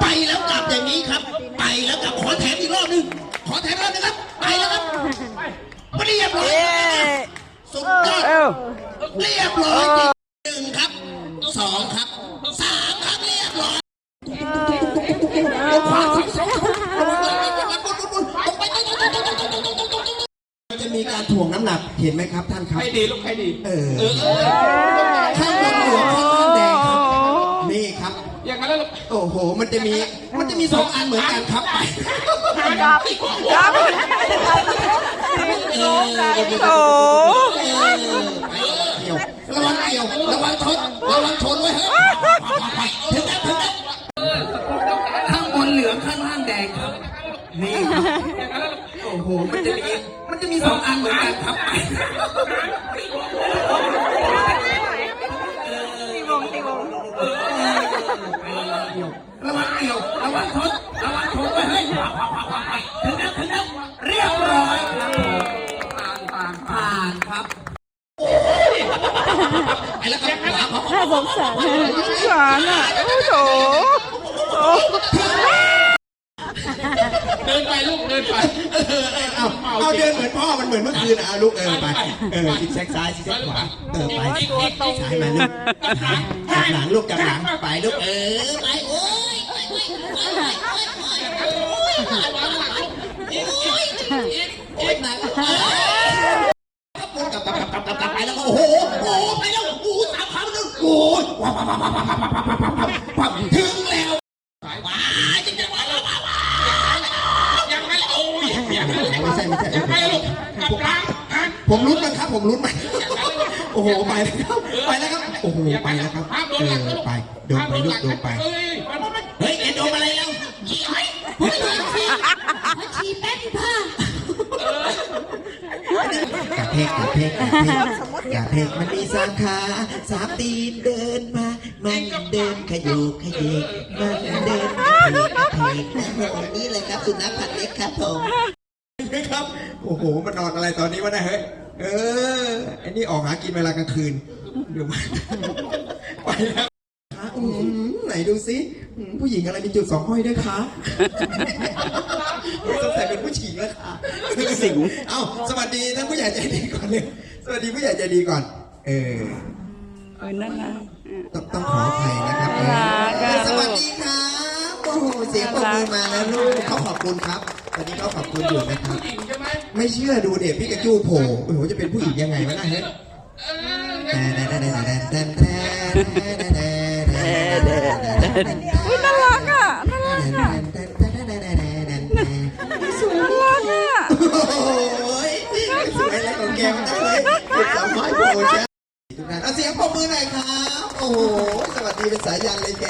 ไปแล้วกลับอย่างนี้ครับ ไปแล้วกลับขอแถมอีกรอบหนึงขอแถมรอบหนึงครับ ไปแล้วครับไม่เรียบร้อยเย้สุดยอดเอ้าเรียบร้อยจริงหนึ่งครับสองครับสามครับเรียบร้อยขวาสองสองระวังระวังระวังระวังระวังตกไปตกไปตกไปตกไปตกไปตกไปจะมีการถ่วงน้ำหนักเห็นไหมครับท่านครับให้ดีลูกให้ดีเออข้างบนหัวข้างล่างแดงครับ นี่ครับ อย่างนั้นแล้วลูกโอ้โห มันจะมี มันจะมีสองอันเหมือนกันครับไปครับครับโอ้เกี่ยวระวังเกี่ยวระวังชนระวังชนไว้เฮ้ยไปถึงแล้วถึงแล้วข้างบนเหลืองข้างล่างแดงครับ นี่ครับโอ้โห มันจะมี มันจะมีสองอันเหมือนกันครับไป ตีวงตีวง ระวังเกี่ยวระวังชนระวังชนไว้เฮ้ยถึงแล้วถึงแล้วเรียบร้อยครับผมผ่านผ่านผ่านครับไปแล้วครับขวาขวาขวาน่าสงสารสงสารอะโอ้โหเดินไปลูกเดินไปเอาเอาเดินเหมือนพ่อมันเหมือนเมื่อคืนอะลูกเออไปเอออีกแซกซ้ายอีกแซกขวาเออไปซ้ายมาลูกจับหลังลูกจับหลังไปลูกเออไป โอ้ยโอ้ยโอ้ยโอ้ยโอ้ยโอ้ยหนักกลับกลับกลับกลับกลับไปแล้วก็โอ้โหโอ้ไปแล้วโอ้สามครั้งนึงโอ้ยว้าวว้าวว้าวว้าวว้าวว้าวว้าวถึงแล้วว้าจริงว้าวว้าวว้าวยังไงโอ้ยยังไงไม่ใช่ไม่ใช่ยังไงลูกกลับหลังหันผมลุ้นมันครับผมลุ้นมันโอ้โหไปแล้วครับไปแล้วครับโอ้โหไปแล้วครับห้ามโดเอนหลังอนะลูกไปโดนไปลูกโดนไป ดนอะไรแล้วยี่ห้อยเฮ้ยมาฉีดแป้นผ้ากาเพกกาเพกกาเพกกาเพกมันมีสามขาสามตีนเดินมา มันเดินขยูขยีมันเดินกระเพกกะเพกนี่เลยครับสุนัขพันธุ์เล็กครับผมครับ โอ้โห มันนอนอะไรตอนนี้วะนี่ยเฮ้ย เออไอ้นี่ออกหากินเวลากลางคืน เดี๋ยวมาไปแล้ว ดูสิอืมผู้หญิงอะไรมีจุดสองห้อยด้วยคะสงสัยเป็นผู้หญิงแล้วค่ะสิงเอ้าสวัสดีท่านผู้ใหญ่ใจดีก่อนเลยสวัสดีผู้ใหญ่ใจดีก่อน เออเออนั่นนะ ต้องต้องขออภัยนะครับเอน่ารัอกสวัสดีครับโอ้โหเสียงปรบมือมาแล้วลูกเขาขอบคุณครับตอนนี้เขาขอบคุณอยู่นะครับ ผู้หญิงใช่ไหมไม่เชื่อดูเด็กพี่กระจู้โผล่โอ้โหจะเป็นผู้หญิงยังไงวะน่าเฮ้ยแต่ อุ้ยน่ารักอะน่ารักอะสวยมากอะโอ้ยสวยอะไรของแกมันได้เลยเด็กสาวน้อยโผล่จ้ะทุกท่านเอาเสียงปรบมือหน่อยครับ โอ้โห สวัสดีเป็นสายยันเลยแก